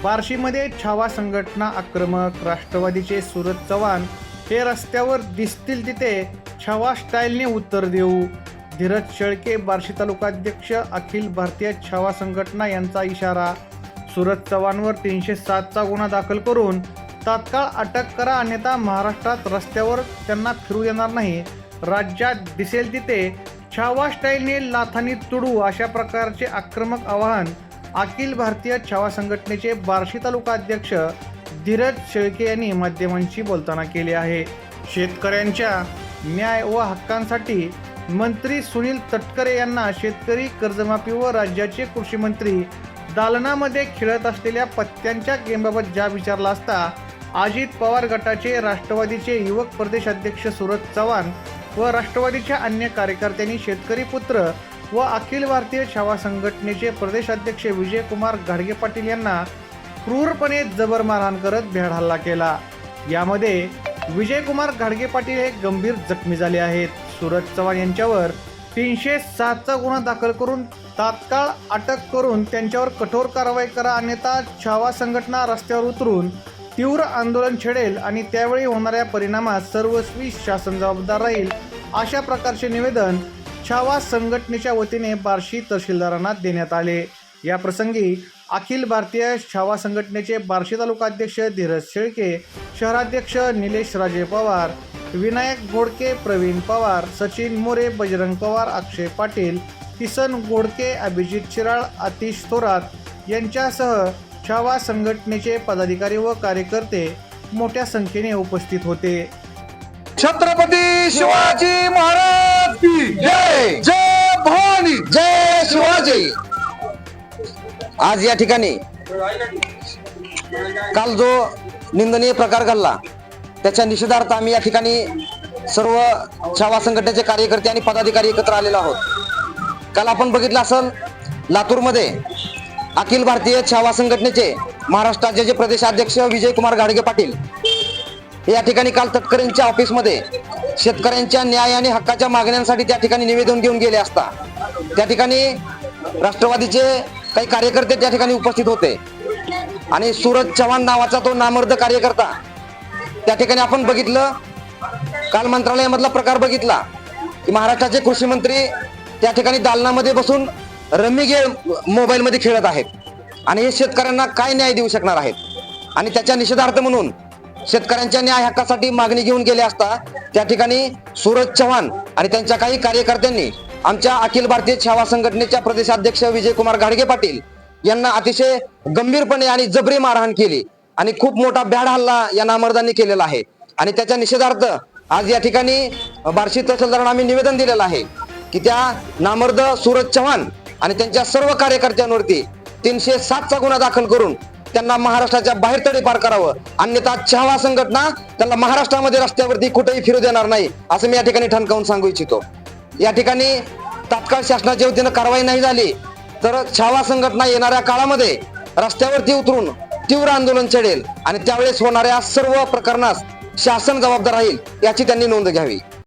बार्शीमध्ये छावा संघटना आक्रमक राष्ट्रवादीचे सुरत चव्हाण हे रस्त्यावर दिसतील तिथे छावा स्टाईलने उत्तर देऊ. धीरज शेळके बार्शी तालुकाध्यक्ष अखिल भारतीय छावा संघटना यांचा इशारा. सुरत चव्हाणवर तीनशे सातचा गुन्हा दाखल करून तात्काळ अटक करा अन्यथा महाराष्ट्रात रस्त्यावर त्यांना फिरू येणार नाही. राज्यात दिसेल तिथे छावा स्टाईलने लाथानी तुडू अशा प्रकारचे आक्रमक आवाहन अखिल भारतीय छावा संघटनेचे बार्शी तालुका अध्यक्ष धीरज शेळके यांनी माध्यमांशी बोलताना केले आहे. शेतकऱ्यांच्या न्याय व हक्कांसाठी मंत्री सुनील तटकरे यांना शेतकरी कर्जमाफी व राज्याचे कृषी मंत्री दालनामध्ये खेळत असलेल्या पत्त्यांच्या गेमबाबत ज्या विचारला असता अजित पवार गटाचे राष्ट्रवादीचे युवक प्रदेश अध्यक्ष सुरज चव्हाण व राष्ट्रवादीच्या अन्य कार्यकर्त्यांनी शेतकरी पुत्र व अखिल भारतीय छावा संघटनेचे प्रदेशाध्यक्ष विजयकुमार घाडगे पाटील यांना क्रूरपणे जबर मारहाण करत भ्याड हल्ला केला. यामध्ये विजयकुमार घाडगे पाटील हे गंभीर जखमी झाले आहेत. सूरज चव्हाण यांच्यावर तीनशे सातचा गुन्हा दाखल करून तात्काळ अटक करून त्यांच्यावर कठोर कारवाई करा अन्यथा छावा संघटना रस्त्यावर उतरून तीव्र आंदोलन छेडेल आणि त्यावेळी होणाऱ्या परिणामात सर्वस्वी शासन जबाबदार राहील अशा प्रकारचे निवेदन छावा संघटनेच्या वतीने बार्शी तहसीलदारांना देण्यात आले. या प्रसंगी अखिल भारतीय छावा संघटनेचे बार्शी तालुका अध्यक्ष धीरज शेळके शहराध्यक्ष निलेश राजे पवार विनायक घोडके प्रवीण पवार सचिन मोरे बजरंग पवार अक्षय पाटील किसन घोडके अभिजित शिराळ आतिश थोरात यांच्यासह छावा संघटनेचे पदाधिकारी व कार्यकर्ते मोठ्या संख्येने उपस्थित होते. छत्रपती शिवाजी महाराज! की जय जय भवानी। जय शिवाजी। आज या ठिकाणी काल जो निंदनीय प्रकार घडला त्याच्या निषेधार्थ आम्ही या ठिकाणी सर्व छावा संघटनेचे कार्यकर्ते आणि पदाधिकारी एकत्र आलेलो आहोत. काल आपण बघितलं असेल लातूरमध्ये अखिल भारतीय छावा संघटनेचे महाराष्ट्र राज्याचे प्रदेशाध्यक्ष विजयकुमार घाडगे पाटील या ठिकाणी काल तटकरेंच्या ऑफिसमध्ये शेतकऱ्यांच्या न्याय आणि हक्काच्या मागण्यांसाठी त्या ठिकाणी निवेदन घेऊन गेले असता. त्या ठिकाणी राष्ट्रवादीचे काही कार्यकर्ते त्या ठिकाणी उपस्थित होते. आणि सूरज चव्हाण नावाचा तो नामर्द कार्यकर्ता त्या ठिकाणी आपण बघितलं काल मंत्रालयामधला प्रकार बघितला की महाराष्ट्राचे कृषी मंत्री त्या ठिकाणी दालनामध्ये बसून रम्मी गेम मोबाईलमध्ये खेळत आहेत. आणि हे शेतकऱ्यांना काय न्याय देऊ शकणार आहेत? आणि त्याच्या निषेधार्थ म्हणून शेतकऱ्यांच्या न्याय हक्कासाठी मागणी घेऊन गेले असता त्या ठिकाणी सूरज चव्हाण आणि त्यांच्या काही कार्यकर्त्यांनी आमच्या अखिल भारतीय छावा संघटनेच्या प्रदेशाध्यक्ष विजयकुमार घाडगे पाटील यांना अतिशय गंभीरपणे आणि जबरी मारहाण केली आणि खूप मोठा भ्याड हल्ला या नामर्दांनी केलेला आहे. आणि त्याच्या निषेधार्थ आज या ठिकाणी बार्शी तहसीलदारांना आम्ही निवेदन दिलेलं आहे की त्या नामर्द सूरज चव्हाण आणि त्यांच्या सर्व कार्यकर्त्यांवरती तीनशे सातचा गुन्हा दाखल करून त्यांना महाराष्ट्राच्या बाहेर तडीपार करावं. अन्यथा छावा संघटना त्यांना महाराष्ट्रामध्ये रस्त्यावरती कुठेही फिरू देणार नाही असं मी या ठिकाणी ठणकावून सांगू इच्छितो. या ठिकाणी तात्काळ शासनाच्या वतीनं कारवाई नाही झाली तर छावा संघटना येणाऱ्या काळामध्ये रस्त्यावरती उतरून तीव्र आंदोलन छेडेल आणि त्यावेळेस होणाऱ्या सर्व प्रकरणास शासन जबाबदार राहील याची त्यांनी नोंद घ्यावी.